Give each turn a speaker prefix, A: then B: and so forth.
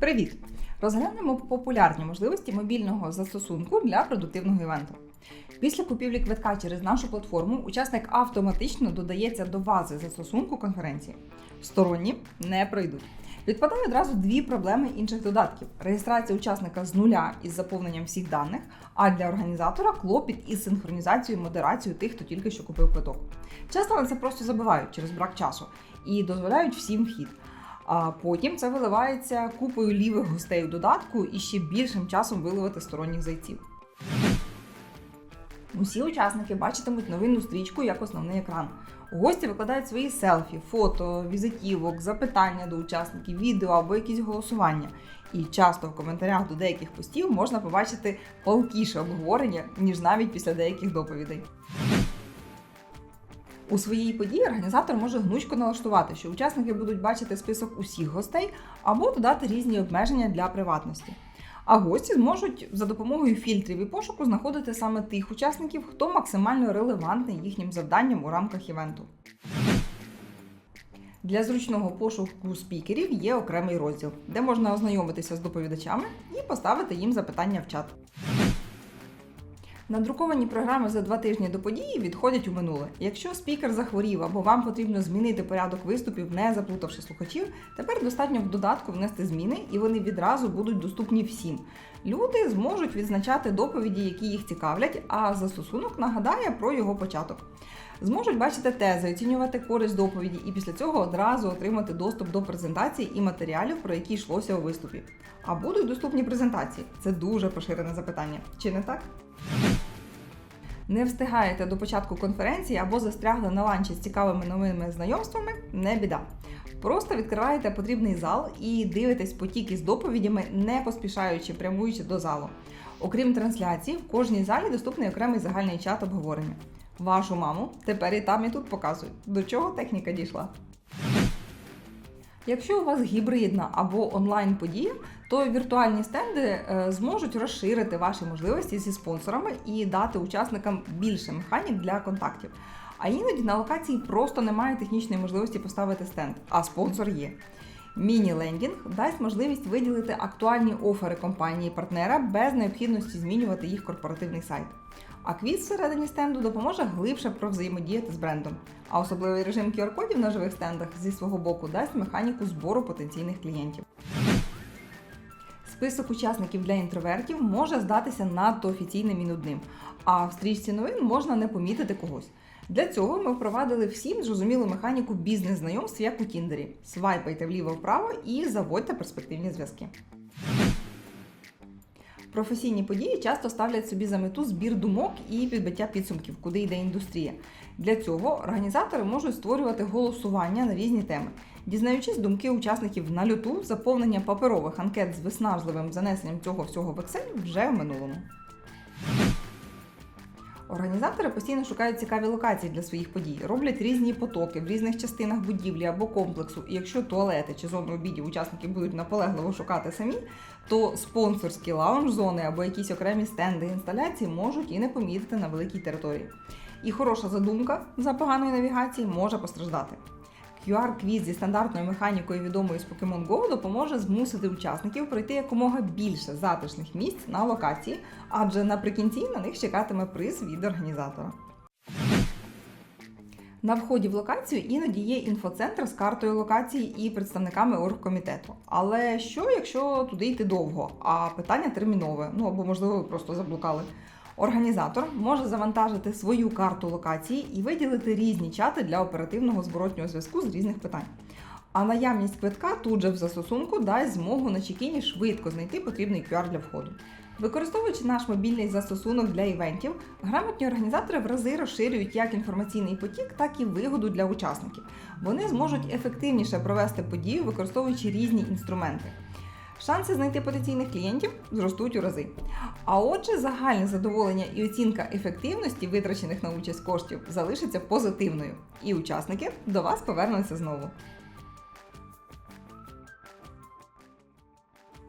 A: Привіт! Розглянемо популярні можливості мобільного застосунку для продуктивного івенту. Після купівлі квитка через нашу платформу учасник автоматично додається до бази застосунку конференції. Сторонні не пройдуть. Відпадає одразу дві проблеми інших додатків: реєстрація учасника з нуля із заповненням всіх даних, а для організатора клопіт із синхронізацією модерацією тих, хто тільки що купив квиток. Часто на це просто забувають через брак часу і дозволяють всім вхід. А потім це виливається купою лівих гостей у додатку і ще більшим часом виливати сторонніх зайців. Усі учасники бачитимуть новинну стрічку як основний екран. Гості викладають свої селфі, фото, візитівок, запитання до учасників, відео або якісь голосування. І часто в коментарях до деяких постів можна побачити палкіше обговорення, ніж навіть після деяких доповідей. У своїй події організатор може гнучко налаштувати, що учасники будуть бачити список усіх гостей або додати різні обмеження для приватності. А гості зможуть за допомогою фільтрів і пошуку знаходити саме тих учасників, хто максимально релевантний їхнім завданням у рамках івенту. Для зручного пошуку спікерів є окремий розділ, де можна ознайомитися з доповідачами і поставити їм запитання в чат. Надруковані програми за два тижні до події відходять у минуле. Якщо спікер захворів або вам потрібно змінити порядок виступів, не заплутавши слухачів, тепер достатньо в додатку внести зміни, і вони відразу будуть доступні всім. Люди зможуть відзначати доповіді, які їх цікавлять, а застосунок нагадає про його початок. Зможуть бачити тези, оцінювати користь доповіді і після цього одразу отримати доступ до презентацій і матеріалів, про які йшлося у виступі. А будуть доступні презентації. Це дуже поширене запитання. Чи не так? Не встигаєте до початку конференції або застрягли на ланчі з цікавими новими знайомствами, не біда. Просто відкриваєте потрібний зал і дивитесь потік із доповідями, не поспішаючи, прямуючи до залу. Окрім трансляції, в кожній залі доступний окремий загальний чат обговорення. Вашу маму тепер і там, і тут показують, до чого техніка дійшла. Якщо у вас гібридна або онлайн подія, то віртуальні стенди е, зможуть розширити ваші можливості зі спонсорами і дати учасникам більше механік для контактів. А іноді на локації просто немає технічної можливості поставити стенд, а спонсор є. Міні-лендінг дасть можливість виділити актуальні офери компанії-партнера без необхідності змінювати їх корпоративний сайт. А квіз всередині стенду допоможе глибше провзаємодіяти з брендом. А особливий режим QR-кодів на живих стендах зі свого боку дасть механіку збору потенційних клієнтів. Список учасників для інтровертів може здатися надто офіційним і нудним, а в стрічці новин можна не помітити когось. Для цього ми впровадили всім зрозумілу механіку бізнес-знайомств, як у Тіндері. Свайпайте вліво-вправо і заводьте перспективні зв'язки. Професійні події часто ставлять собі за мету збір думок і підбиття підсумків, куди йде індустрія. Для цього організатори можуть створювати голосування на різні теми, дізнаючись думки учасників на люту, заповнення паперових анкет з виснажливим занесенням цього всього в Excel вже в минулому. Організатори постійно шукають цікаві локації для своїх подій, роблять різні потоки в різних частинах будівлі або комплексу. І якщо туалети чи зони обідів учасники будуть наполегливо шукати самі, то спонсорські лаунж-зони або якісь окремі стенди інсталяції можуть і не помітити на великій території. І хороша задумка за поганої навігації може постраждати. QR-квіз зі стандартною механікою відомою з Pokemon Go допоможе змусити учасників пройти якомога більше затишних місць на локації, адже наприкінці на них чекатиме приз від організатора. На вході в локацію іноді є інфоцентр з картою локації і представниками оргкомітету. Але що, якщо туди йти довго, а питання термінове, ну або можливо ви просто заблукали. Організатор може завантажити свою карту локації і виділити різні чати для оперативного зворотнього зв'язку з різних питань. А наявність квитка тут же в застосунку дасть змогу на чекіні швидко знайти потрібний QR для входу. Використовуючи наш мобільний застосунок для івентів, грамотні організатори в рази розширюють як інформаційний потік, так і вигоду для учасників. Вони зможуть ефективніше провести подію, використовуючи різні інструменти. Шанси знайти потенційних клієнтів зростуть у рази. А отже, загальне задоволення і оцінка ефективності витрачених на участь коштів залишиться позитивною, і учасники до вас повернуться знову.